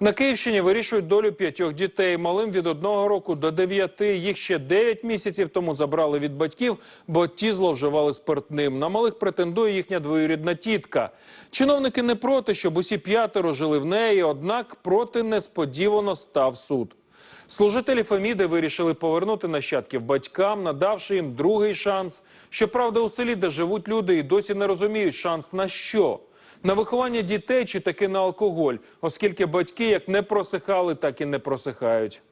На Київщині вирішують долю п'ятьох дітей. Малим від одного року до дев'яти. Їх ще дев'ять місяців тому забрали від батьків, бо ті зловживали спиртним. На малих претендує їхня двоюрідна тітка. Чиновники не проти, щоб усі п'ятеро жили в неї, однак проти несподівано став суд. Служителі Феміди вирішили повернути нащадків батькам, надавши їм другий шанс. Щоправда, у селі, де живуть люди, і досі не розуміють шанс на що. На виховання дітей чи таки на алкоголь, оскільки батьки як не просихали, так і не просихають.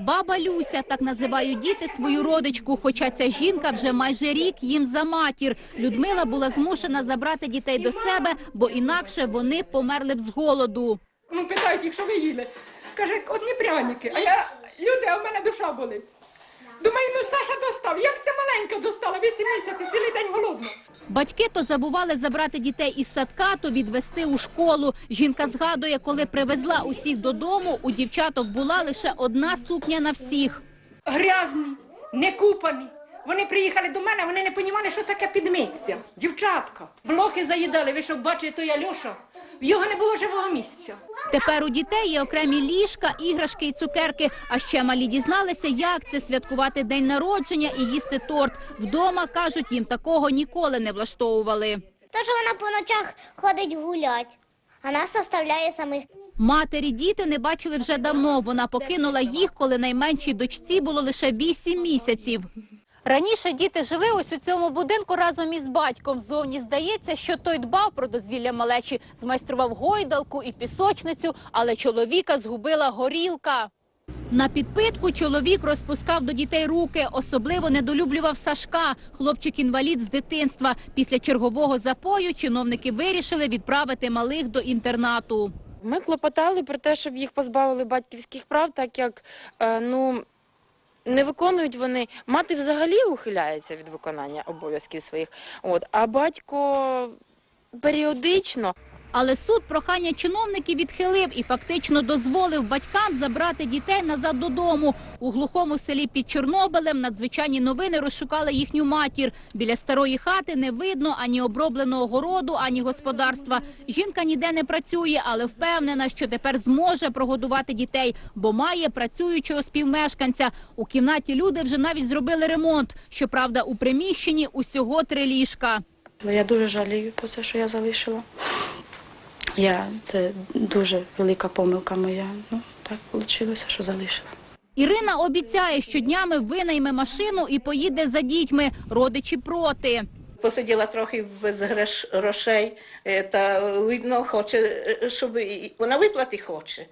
Баба Люся так називають діти свою родичку. Хоча ця жінка вже майже рік їм за матір. Людмила була змушена забрати дітей до себе, бо інакше вони померли б з голоду. Ну, питають їх, що ви їли. Каже, одні пряники. А я люди, а в мене душа болить. Думаю, ну Саша достав. Як ця маленька достала? Вісім місяців, цілий день голодна. Батьки то забували забрати дітей із садка, то відвести у школу. Жінка згадує, коли привезла усіх додому, у дівчаток була лише одна сукня на всіх. Грязні, не купані. Вони приїхали до мене, вони не розуміли, що таке підмитися. Дівчатка. Блохи заїдали, ви що бачите, то я Льоша. В його не було живого місця. Тепер у дітей є окремі ліжка, іграшки і цукерки. А ще малі дізналися, як це святкувати день народження і їсти торт. Вдома кажуть, їм такого ніколи не влаштовували. То, що вона по ночах ходить гулять, а нас оставляє самих. Матері діти не бачили вже давно. Вона покинула їх, коли найменшій дочці було лише 8 місяців. Раніше діти жили ось у цьому будинку разом із батьком. Зовні здається, що той дбав про дозвілля малечі, змайстрував гойдалку і пісочницю, але чоловіка згубила горілка. На підпитку чоловік розпускав до дітей руки, особливо недолюблював Сашка, хлопчик-інвалід з дитинства. Після чергового запою чиновники вирішили відправити малих до інтернату. Ми клопотали про те, щоб їх позбавили батьківських прав, так як е, ну, не виконують вони. Мати взагалі ухиляється від виконання обов'язків своїх. От, а батько періодично Але суд прохання чиновників відхилив і фактично дозволив батькам забрати дітей назад додому. У глухому селі під Чорнобилем надзвичайні новини розшукали їхню матір. Біля старої хати не видно ані обробленого городу, ані господарства. Жінка ніде не працює, але впевнена, що тепер зможе прогодувати дітей, бо має працюючого співмешканця. У кімнаті люди вже навіть зробили ремонт. Щоправда, у приміщенні усього три ліжка. Я дуже жалію про це, що я залишила. Я, це дуже велика помилка моя. Ну, так вийшло, що залишила. Ірина обіцяє, що днями винайме машину і поїде за дітьми. Родичі проти. Посиділа трохи без грош- грошей, е, та видно, хоче, е, щоб вона виплати хоче.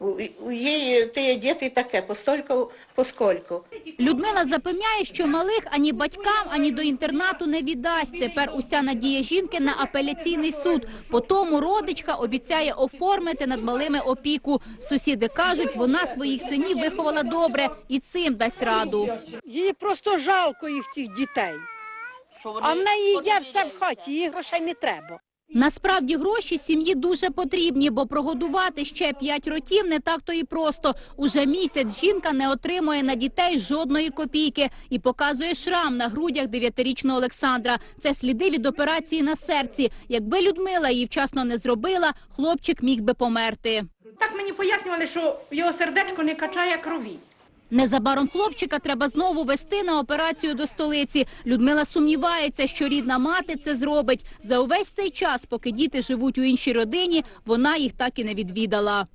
У, її ті діти таке, постольку, поскольку. Людмила запевняє, що малих ані батькам, ані до інтернату не віддасть. Тепер уся надія жінки на апеляційний суд. По тому родичка обіцяє оформити над малими опіку. Сусіди кажуть, вона своїх синів виховала добре і цим дасть раду. Їй просто жалко їх цих дітей. А в неї є все в хаті, їй грошей не треба. Насправді гроші сім'ї дуже потрібні, бо прогодувати ще п'ять років не так то і просто. Уже місяць жінка не отримує на дітей жодної копійки і показує шрам на грудях дев'ятирічного Олександра. Це сліди від операції на серці. Якби Людмила її вчасно не зробила, хлопчик міг би померти. Так мені пояснювали, що його сердечко не качає крові. Незабаром хлопчика треба знову вести на операцію до столиці. Людмила сумнівається, що рідна мати це зробить. За увесь цей час, поки діти живуть у іншій родині, вона їх так і не відвідала.